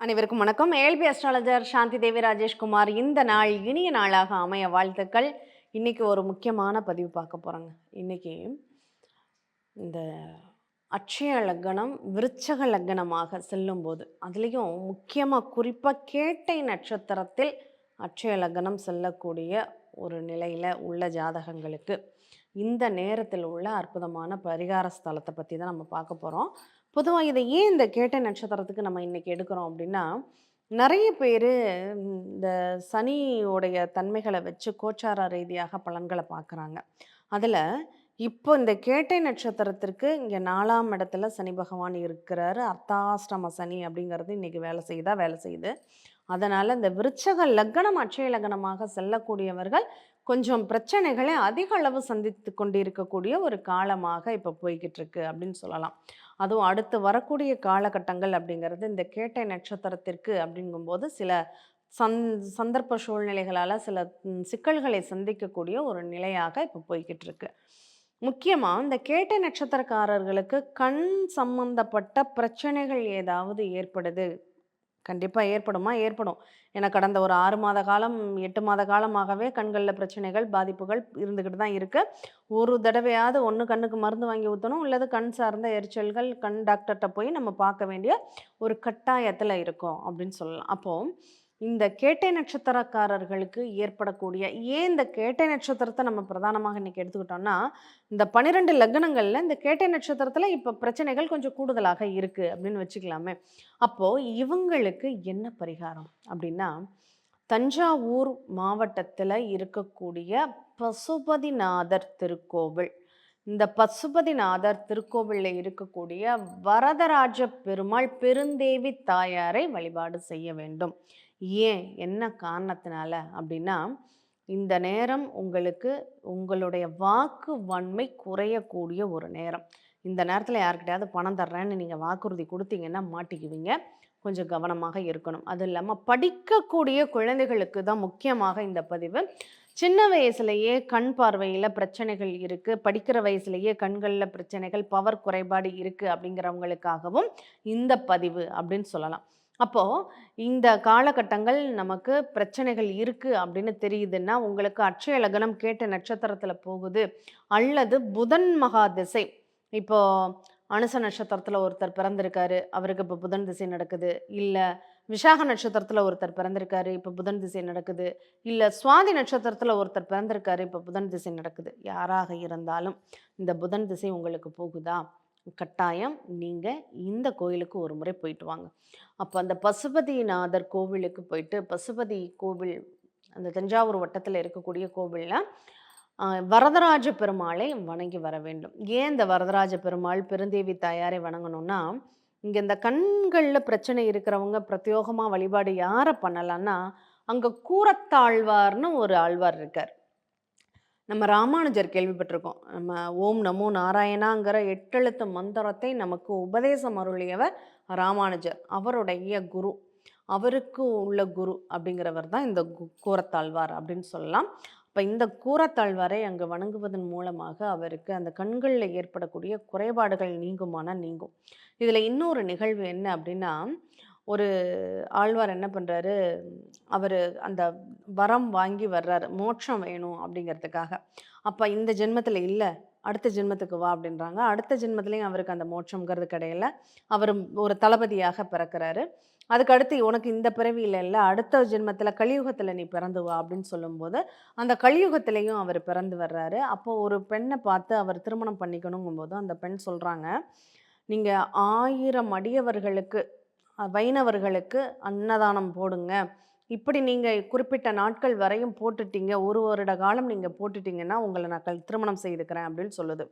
அனைவருக்கும் வணக்கம். ஏல்பி அஸ்ட்ராலஜர் சாந்தி தேவி ராஜேஷ்குமார் இந்த நாள் இனிய நாளாக அமைய வாழ்த்துக்கள். இன்றைக்கி ஒரு முக்கியமான பதிவு பார்க்க போகிறோங்க இன்றைக்கி இந்த அட்சய லக்னம் விருச்சக லக்னமாக செல்லும்போது அதுலேயும் முக்கியமாக குறிப்பாக கேட்டை நட்சத்திரத்தில் அட்சய லக்னம் செல்லக்கூடிய ஒரு நிலையில் உள்ள ஜாதகங்களுக்கு இந்த நேரத்தில் உள்ள அற்புதமான பரிகார ஸ்தலத்தை பற்றி தான் நம்ம பார்க்க போகிறோம் பொதுவாக இதை ஏன் இந்த கேட்டை நட்சத்திரத்துக்கு நம்ம இன்றைக்கி எடுக்கிறோம் அப்படின்னா நிறைய பேர் இந்த சனியோடைய தன்மைகளை வச்சு கோச்சார ரீதியாக பலன்களை பார்க்குறாங்க. அதில் இப்போ இந்த கேட்டை நட்சத்திரத்திற்கு இங்கே நாலாம் இடத்துல சனி பகவான் இருக்கிறாரு. அர்த்தாஷ்டம சனி அப்படிங்கிறது இன்றைக்கி வேலை செய்யுதா? வேலை செய்யுது. அதனால் இந்த விருச்சக லக்னம் அட்சய லக்னமாக செல்லக்கூடியவர்கள் கொஞ்சம் பிரச்சனைகளை அதிக அளவு சந்தித்து கொண்டிருக்கக்கூடிய ஒரு காலமாக இப்போ போய்கிட்டு இருக்கு அப்படின்னு சொல்லலாம். அதுவும் அடுத்து வரக்கூடிய காலகட்டங்கள் அப்படிங்கிறது இந்த கேட்டை நட்சத்திரத்திற்கு அப்படிங்கும்போது சில சந் சந்தர்ப்ப சூழ்நிலைகளால் சில சிக்கல்களை சந்திக்கக்கூடிய ஒரு நிலையாக இப்போ போய்கிட்டு இருக்கு முக்கியமாக இந்த கேட்டை நட்சத்திரக்காரர்களுக்கு கண் சம்பந்தப்பட்ட பிரச்சனைகள் ஏதாவது ஏற்படுது? கண்டிப்பாக ஏற்படுமா? ஏற்படும். ஏன்னா கடந்த ஒரு ஆறு மாத காலம் எட்டு மாத காலமாகவே கண்களில் பிரச்சனைகள் பாதிப்புகள் இருந்துக்கிட்டு தான் இருக்குது ஒரு தடவையாவது ஒன்று கண்ணுக்கு மருந்து வாங்கி ஊற்றணும் இல்லது கண் சார்ந்த எரிச்சல்கள் கண் டாக்டர்கிட்ட போய் நம்ம பார்க்க வேண்டிய ஒரு கட்டாயத்தில் இருக்கோம் அப்படின்னு சொல்லலாம். அப்போது இந்த கேட்டை நட்சத்திரக்காரர்களுக்கு ஏற்படக்கூடிய ஏன் இந்த கேட்டை நட்சத்திரத்தை நம்ம பிரதானமாக இன்றைக்கி எடுத்துக்கிட்டோம்னா இந்த பன்னிரெண்டு லக்னங்களில் இந்த கேட்டை நட்சத்திரத்தில் இப்போ பிரச்சனைகள் கொஞ்சம் கூடுதலாக இருக்குது அப்படின்னு வச்சுக்கலாமே. அப்போது இவங்களுக்கு என்ன பரிகாரம் அப்படின்னா தஞ்சாவூர் மாவட்டத்தில் இருக்கக்கூடிய பசுபதிநாதர் திருக்கோவில். இந்த பசுபதிநாதர் திருக்கோவிலில் இருக்கக்கூடிய வரதராஜ பெருமாள் பெருந்தேவி தாயாரை வழிபாடு செய்ய வேண்டும். ஏன்? என்ன காரணத்தினால? அப்படின்னா இந்த நேரம் உங்களுக்கு உங்களுடைய வாக்கு வன்மை குறையக்கூடிய ஒரு நேரம். இந்த நேரத்தில் யார்கிட்டயாவது பணம் தர்றேன்னு நீங்கள் வாக்குறுதி கொடுத்தீங்கன்னா மாட்டிக்குவீங்க. கொஞ்சம் கவனமாக இருக்கணும். அது இல்லாமல் படிக்கக்கூடிய குழந்தைகளுக்கு தான் முக்கியமாக இந்த பதிவு. சின்ன வயசுலேயே கண் பார்வையில் பிரச்சனைகள் இருக்குது படிக்கிற வயசுலேயே கண்களில் பிரச்சனைகள் பவர் குறைபாடு இருக்குது அப்படிங்கிறவங்களுக்காகவும் இந்த பதிவு அப்படின்னு சொல்லலாம். அப்போது இந்த காலகட்டங்கள் நமக்கு பிரச்சனைகள் இருக்குது அப்படின்னு தெரியுதுன்னா உங்களுக்கு அட்சய லக்னம் கேட்ட நட்சத்திரத்தில் போகுது. அல்லது புதன் மகா திசை. இப்போது அனுச நட்சத்திரத்தில் ஒருத்தர் பிறந்திருக்காரு. அவருக்கு இப்போ புதன் திசை நடக்குது. இல்லை விஷாக நட்சத்திரத்தில் ஒருத்தர் பிறந்திருக்காரு இப்போ புதன் திசை நடக்குது. இல்லை சுவாதி நட்சத்திரத்தில் ஒருத்தர் பிறந்திருக்காரு இப்போ புதன் திசை நடக்குது. யாராக இருந்தாலும் இந்த புதன் திசை உங்களுக்கு போகுதா? கட்டாயம் நீங்கள் இந்த கோயிலுக்கு ஒரு முறை போயிட்டு வாங்க. அப்போ அந்த பசுபதிநாதர் கோவிலுக்கு போயிட்டு பசுபதி கோவில் அந்த தஞ்சாவூர் வட்டத்தில் இருக்கக்கூடிய கோவிலில் வரதராஜ பெருமாளை வணங்கி வர வேண்டும். ஏன் இந்த வரதராஜ பெருமாள் பெருந்தேவி தாயாரை வணங்கணும்னா இங்கே இந்த கண்களில் பிரச்சனை இருக்கிறவங்க பிரத்யோகமாக வழிபாடு யாரை பண்ணலான்னா அங்கே கூரத்தாழ்வார்னு ஒரு ஆழ்வார் இருக்கார். நம்ம ராமானுஜர் கேள்விப்பட்டிருக்கோம். நம்ம ஓம் நமோ நாராயணாங்கிற எட்டெழுத்து மந்திரத்தை நமக்கு உபதேசம் அருளியவர் ராமானுஜர். அவருடைய குரு. அவருக்கு உள்ள குரு அப்படிங்கிறவர் தான் இந்த கு- கூரத்தாழ்வார் அப்படின்னு சொல்லலாம். இப்போ இந்த கூரத்தாழ்வாரை அங்கே வணங்குவதன் மூலமாக அவருக்கு அந்த கண்களில் ஏற்படக்கூடிய குறைபாடுகள் நீங்குமானால் நீங்கும். இதில் இன்னொரு நிகழ்வு என்ன அப்படின்னா ஒரு ஆழ்வார் என்ன பண்ணுறாரு அவர் அந்த வரம் வாங்கி வர்றாரு. மோட்சம் வேணும் அப்படிங்கிறதுக்காக. அப்போ இந்த ஜென்மத்தில் இல்லை. அடுத்த ஜென்மத்துக்கு வா அப்படின்றாங்க. அடுத்த ஜென்மத்துலேயும் அவருக்கு அந்த மோட்சங்கிறது கிடையல. அவர் ஒரு தளபதியாக பிறக்கிறாரு. அதுக்கு அடுத்து உனக்கு இந்த பிறவியில் இல்லை. அடுத்த ஜென்மத்தில் கலியுகத்தில் நீ பிறந்து வா அப்படின்னு சொல்லும்போது அந்த கலியுகத்திலையும் அவர் பிறந்து வர்றாரு. அப்போ ஒரு பெண்ணை பார்த்து அவர் திருமணம் பண்ணிக்கணுங்கும்போது அந்த பெண் சொல்கிறாங்க நீங்கள் ஆயிரம் அடியவர்களுக்கு வைணவர்களுக்கு அன்னதானம் போடுங்க. இப்படி நீங்கள் குறிப்பிட்ட நாட்கள் வரையும் போட்டுட்டீங்க ஒரு வருட காலம் நீங்கள் போட்டுட்டீங்கன்னா உங்களை நான் கல் திருமணம் செய்துக்கிறேன் அப்படின்னு சொல்லுது.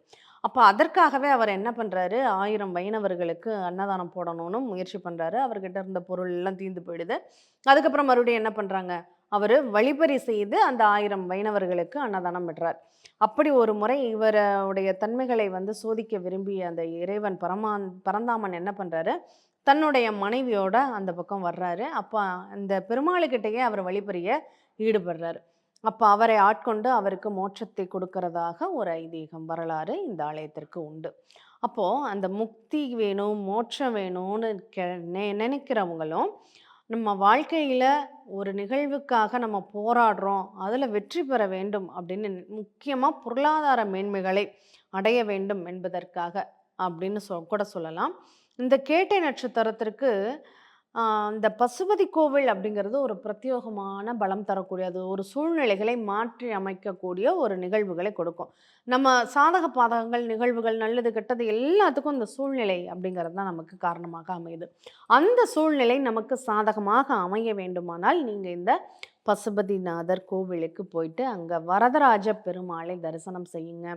அப்போ அதற்காகவே அவர் என்ன பண்ணுறாரு ஆயிரம் வைணவர்களுக்கு அன்னதானம் போடணும்னு முயற்சி பண்ணுறாரு அவர்கிட்ட இருந்த பொருள் எல்லாம் தீர்ந்து போயிடுது. அதுக்கப்புறம் மறுபடியும் என்ன பண்ணுறாங்க அவர் வழிபறி செய்து அந்த ஆயிரம் வைணவர்களுக்கு அன்னதானம் விடுறார் அப்படி ஒரு முறை இவருடைய தன்மைகளை வந்து சோதிக்க விரும்பிய அந்த இறைவன் பரமான் பரந்தாமன் என்ன பண்ணுறாரு தன்னுடைய மனைவியோட அந்த பக்கம் வர்றாரு. அப்போ அந்த பெருமாளுக்கிட்டேயே அவர் வழிபறிய ஈடுபடுறாரு. அப்போ அவரை ஆட்கொண்டு அவருக்கு மோட்சத்தை கொடுக்கறதாக ஒரு ஐதீகம் வரலாறு இந்த ஆலயத்திற்கு உண்டு. அப்போது அந்த முக்தி வேணும் மோட்சம் வேணும்னு கெ நெ நினைக்கிறவங்களும் நம்ம வாழ்க்கையில் ஒரு நிகழ்வுக்காக நம்ம போராடுறோம் அதில் வெற்றி பெற வேண்டும் அப்படின்னு முக்கியமாக பொருளாதார மேன்மைகளை அடைய வேண்டும் என்பதற்காக அப்படின்னு சொ கூட சொல்லலாம். இந்த கேட்டை நட்சத்திரத்திற்கு இந்த பசுபதி கோவில் அப்படிங்கிறது ஒரு பிரத்யேகமான பலம் தரக்கூடியது. ஒரு சூழ்நிலைகளை மாற்றி அமைக்கக்கூடிய ஒரு நிகழ்வுகளை கொடுக்கும். நம்ம சாதக பாதகங்கள் நிகழ்வுகள் நல்லது கெட்டது எல்லாத்துக்கும் இந்த சூழ்நிலை அப்படிங்கிறது தான் நமக்கு காரணமாக அமையுது. அந்த சூழ்நிலை நமக்கு சாதகமாக அமைய வேண்டுமானால் நீங்கள் இந்த பசுபதிநாதர் கோவிலுக்கு போயிட்டு அங்கே வரதராஜ பெருமாளை தரிசனம் செய்யுங்க.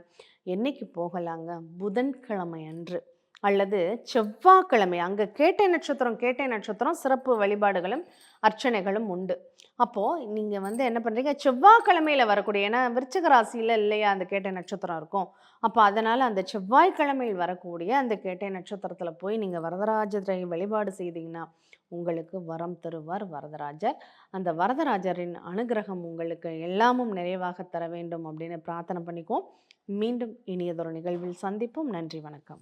என்னைக்கு போகலாங்க? புதன்கிழமை அன்று. அல்லது செவ்வாய்க்கிழமை அங்கே கேட்டை நட்சத்திரம் கேட்டை நட்சத்திரம் சிறப்பு வழிபாடுகளும் அர்ச்சனைகளும் உண்டு. அப்போது நீங்கள் வந்து என்ன பண்ணுறீங்க செவ்வாய்க்கிழமையில் வரக்கூடிய ஏன்னா விருச்சிக ராசியில் இல்லையா அந்த கேட்டை நட்சத்திரம் இருக்கும். அப்போ அதனால் அந்த செவ்வாய்க்கிழமையில் வரக்கூடிய அந்த கேட்டை நட்சத்திரத்தில் போய் நீங்கள் வரதராஜரை வழிபாடு செய்தீங்கன்னா உங்களுக்கு வரம் தருவார் வரதராஜர். அந்த வரதராஜரின் அனுகிரகம் உங்களுக்கு எல்லாமும் நிறைவாக தர வேண்டும் அப்படின்னு பிரார்த்தனை பண்ணிக்குவோம். மீண்டும் இனியதொரு நிகழ்வில் சந்திப்போம். நன்றி வணக்கம்.